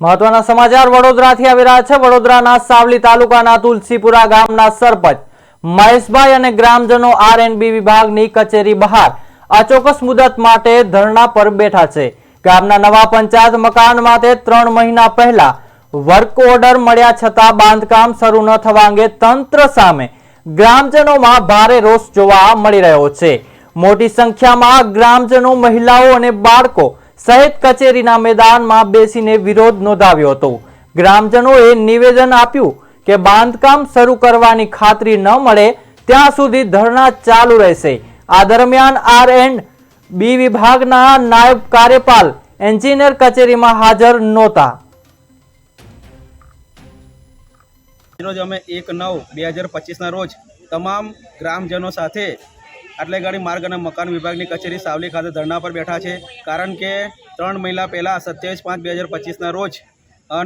મહત્વના સમાચાર વડોદરાથી આવી રહ્યા છે. વડોદરાના સાવલી તાલુકાના તુલસીપુરા ગામના સરપંચ મહેશભાઈ અને ગ્રામજનો આરએનબી વિભાગની કચેરી બહાર અચોક્કસ મુદત માટે ધરણા પર બેઠા છે. ગામના નવા પંચાયત મકાન માટે ત્રણ મહિના પહેલા વર્ક ઓર્ડર મળ્યા છતાં બાંધકામ શરૂ ન થવા અંગે તંત્ર સામે ગ્રામજનોમાં ભારે રોષ જોવા મળી રહ્યો છે. મોટી સંખ્યામાં ગ્રામજનો, મહિલાઓ અને બાળકો સહિત કચેરીના મેદાનમાં બેસીને વિરોધ નોંધાવ્યો હતો. ગ્રામજનોએ નિવેદન આપ્યું કે બાંધકામ શરૂ કરવાની ખાતરી ન મળે ત્યાં સુધી ધરણા ચાલુ રહેશે. આ દરમિયાન આર એન્ડ બી વિભાગના નાયબ કાર્યપાલ એન્જિનિયર કચેરીમાં હાજર નહોતા. રોજ અમે એક નવ બે હજાર પચીસના રોજ તમામ ગ્રામજનો સાથે આટલે ગાડી માર્ગ અને મકાન વિભાગની કચેરી સાવલી ખાતે ધરણા પર બેઠા છે. કારણ કે ત્રણ મહિના પહેલાં સત્યાવીસ પાંચ બે હજાર પચીસના રોજ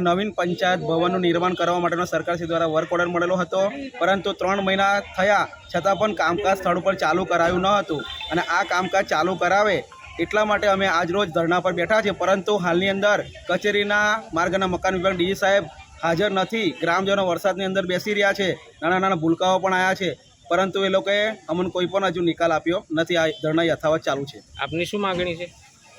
નવીન પંચાયત ભવનનું નિર્માણ કરવા માટેનો સરકારશ્રી દ્વારા વર્ક ઓર્ડર મળેલો હતો. પરંતુ ત્રણ મહિના થયા, છતાં પણ કામકાજ સ્થળ ઉપર ચાલુ કરાયું ન હતું. અને આ કામકાજ ચાલુ કરાવે એટલા માટે અમે આજ રોજ ધરણા પર બેઠા છીએ. પરંતુ હાલની અંદર કચેરીના માર્ગ અને મકાન વિભાગ ડીજી સાહેબ હાજર નથી. ગ્રામજનો વરસાદની અંદર બેસી રહ્યા છે. નાના નાના ભૂલકાઓ પણ આવ્યા છે. પરંતુ એ લોકોએ અમને કોઈ પણ હજુ નિકાલ આપ્યો નથી. આ ધરણા યથાવત ચાલુ છે. આપની શું માગણી છે?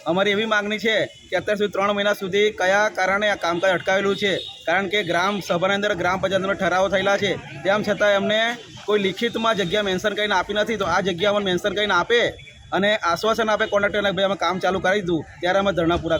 અમારી એવી માગણી છે કે અત્યાર સુધી ત્રણ મહિના સુધી કયા કારણે આ કામકાજ અટકાવેલું છે? કારણ કે ગ્રામ સભાની અંદર ગ્રામ પંચાયતનો ઠરાવો થયેલા છે. તેમ છતાં એમને કોઈ લિખિતમાં જગ્યા મેન્શન કરીને આપી નથી. તો આ જગ્યા અમને મેન્શન કરીને આપે અને આશ્વાસન આપે કોન્ટ્રાક્ટરને ભાઈ અમે કામ ચાલુ કરી દીધું. ત્યારે અમે ધરણા પૂરા